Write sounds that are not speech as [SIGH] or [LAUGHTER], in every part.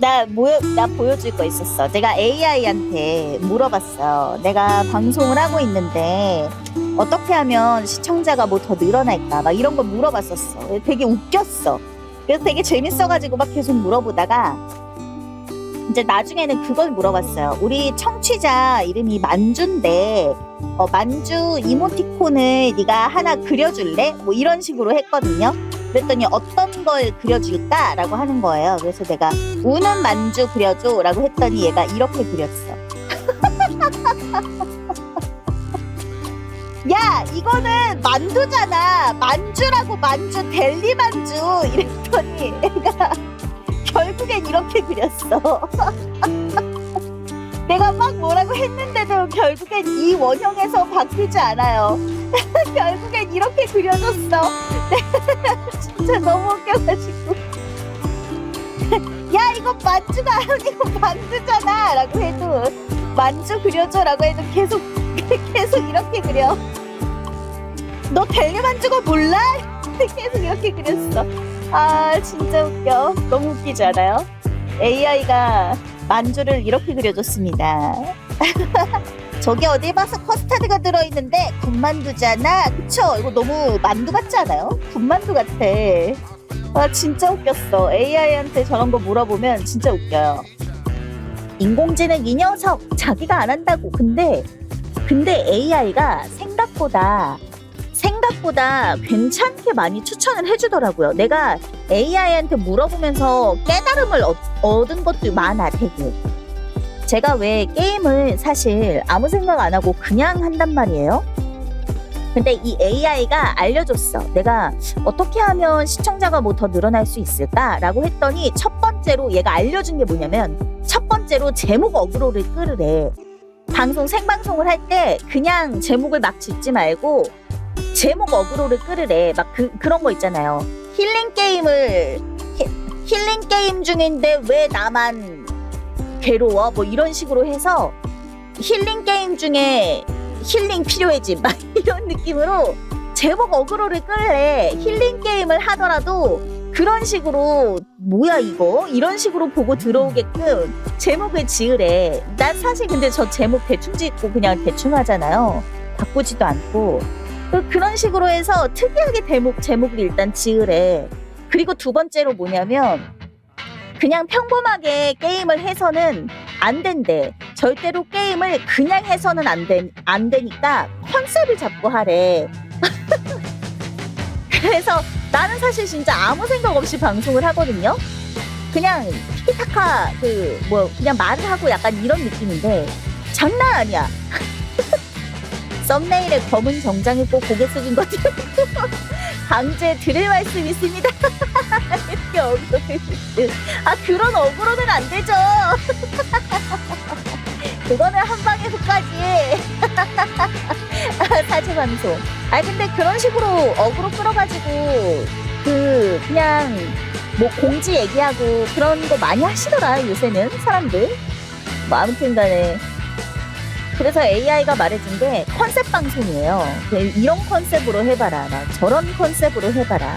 나, 뭐, 나 보여줄 거 있었어. 내가 AI한테 물어봤어. 내가 방송을 하고 있는데 어떻게 하면 시청자가 뭐 더 늘어날까? 막 이런 거 물어봤었어. 되게 웃겼어. 그래서 되게 재밌어가지고 막 계속 물어보다가 이제 나중에는 그걸 물어봤어요. 우리 청취자 이름이 만주인데 어, 만주 이모티콘을 네가 하나 그려줄래? 뭐 이런 식으로 했거든요. 그랬더니 어떤 걸 그려줄까라고 하는 거예요. 그래서 내가 우는 만주 그려줘라고 했더니 얘가 이렇게 그렸어. [LAUGHS] 야 이거는 만두잖아. 만주라고 만주 델리 만주 이랬더니 얘가 [LAUGHS] 결국엔 이렇게 그렸어. [LAUGHS] 내가 막 뭐라고 했는데도 결국엔 이 원형에서 바뀌지 않아요. [LAUGHS] 결국엔 이렇게 그려줬어. [LAUGHS] 진짜 너무 웃겨가지고. [LAUGHS] 야, 이거 만주가 아니고 만두잖아. 라고 해도, 만주 그려줘 라고 해도 계속, 계속 이렇게 그려. 너 델리 만주가 몰라? 계속 이렇게 그렸어. 아, 진짜 웃겨. 너무 웃기지 않아요? AI가 만주를 이렇게 그려줬습니다. [LAUGHS] 저기 어디 봐서 커스타드가 들어있는데 군만두잖아. 그쵸? 이거 너무 만두 같지 않아요? 군만두 같아. 아 진짜 웃겼어. AI한테 저런 거 물어보면 진짜 웃겨요. 인공지능 이 녀석 자기가 안 한다고. 근데 근데 AI가 생각보다 생각보다 괜찮게 많이 추천을 해주더라고요. 내가 AI한테 물어보면서 깨달음을 얻, 얻은 것도 많아, 되게. 제가 왜 게임을 사실 아무 생각 안 하고 그냥 한단 말이에요. 근데 이 AI가 알려줬어. 내가 어떻게 하면 시청자가 뭐 더 늘어날 수 있을까라고 했더니 첫 번째로 얘가 알려준 게 뭐냐면 첫 번째로 제목 어그로를 끌으래. 방송 생방송을 할 때 그냥 제목을 막 짓지 말고 제목 어그로를 끌으래. 막 그, 그런 거 있잖아요. 힐링 게임을 히, 힐링 게임 중인데 왜 나만 괴로워? 뭐 이런 식으로 해서 힐링 게임 중에 힐링 필요해지 막 [LAUGHS] 이런 느낌으로 제목 어그로를 끌래 힐링 게임을 하더라도 그런 식으로 뭐야 이거 이런 식으로 보고 들어오게끔 제목을 지으래 난 사실 근데 저 제목 대충 짓고 그냥 대충 하잖아요 바꾸지도 않고 그- 그런 식으로 해서 특이하게 제목, 제목을 일단 지으래 그리고 두 번째로 뭐냐면 그냥 평범하게 게임을 해서는 안 된대. 절대로 게임을 그냥 해서는 안, 되, 안 되니까 컨셉을 잡고 하래. [LAUGHS] 그래서 나는 사실 진짜 아무 생각 없이 방송을 하거든요. 그냥 티키타카 그 뭐 그냥 말을 하고 약간 이런 느낌인데 장난 아니야. [LAUGHS] 썸네일에 검은 정장 입고 고개 숙인 것 [LAUGHS] 강제 드릴 말씀 있습니다. [LAUGHS] 이렇게 어그로를 아 그런 어그로는 안 되죠. [LAUGHS] 그거는 한 방에 훅까지 사제 방송. 아 근데 그런 식으로 어그로 끌어가지고 그 그냥 뭐 공지 얘기하고 그런 거 많이 하시더라 요새는 사람들. 뭐 아무튼간에 그래서 AI가 말해준 게 컨셉 방송이에요. 그 이런 컨셉으로 해봐라. 막 저런 컨셉으로 해봐라.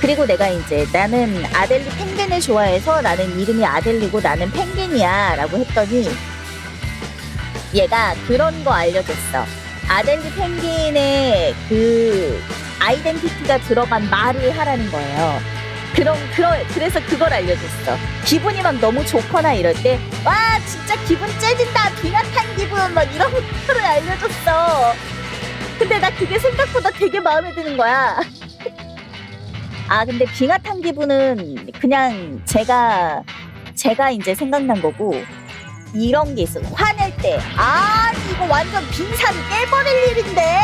그리고 내가 이제 나는 아델리 펭귄을 좋아해서 나는 이름이 아델리고 나는 펭귄이야 라고 했더니 얘가 그런 거 알려줬어. 아델리 펭귄의 그 아이덴티티가 들어간 말을 하라는 거예요. 그럼 그러, 그래서 그걸 알려줬어. 기분이 막 너무 좋거나 이럴 때 와 진짜 기분 째진다 비나탄 기분 막 이런 거를 알려줬어. 근데 나 그게 생각보다 되게 마음에 드는 거야. [LAUGHS] 아 근데 빙하탄 기분은 그냥 제가 제가 이제 생각난 거고 이런 게 있어 화낼 때 아 이거 완전 빙산 깨버릴 일인데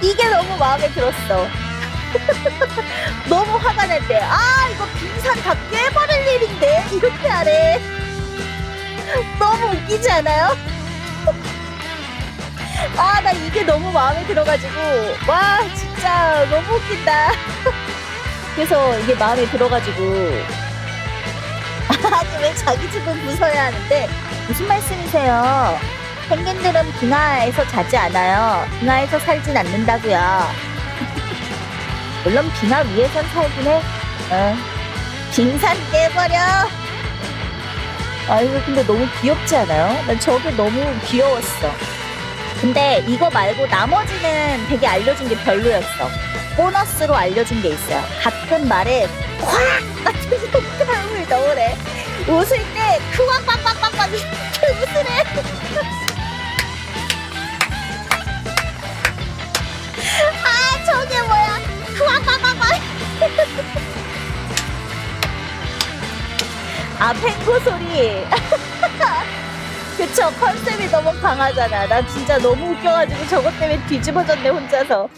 [LAUGHS] 이게 너무 마음에 들었어 [LAUGHS] 너무 화가 날 때. 아 이거 빙산 다 깨버릴 일인데 이렇게 하래. [LAUGHS] 너무 웃기지 않아요? [LAUGHS] 아 나 이게 너무 마음에 들어가지고. 와 진짜 너무 웃긴다. 그래서 이게 마음에 들어가지고. 아니 왜 자기 집은 부숴야 하는데 무슨 말씀이세요? 펭귄들은 빙하에서 자지 않아요. 빙하에서 살진 않는다고요 물론 빙하 위에선 살긴 해 어. 빙산 깨버려. 아 이거 근데 너무 귀엽지 않아요? 난 저게 너무 귀여웠어. 근데 이거 말고 나머지는 되게 알려준 게 별로였어. 보너스로 알려준 게 있어요. 가끔 말에 콱 같은 [LAUGHS] 손가락을 넣으래. 웃을 때 크왁 빡빡빡빡 이 아 펭구 소리. [LAUGHS] 그쵸 컨셉이 너무 강하잖아. 나 진짜 너무 웃겨가지고 저것 때문에 뒤집어졌네 혼자서.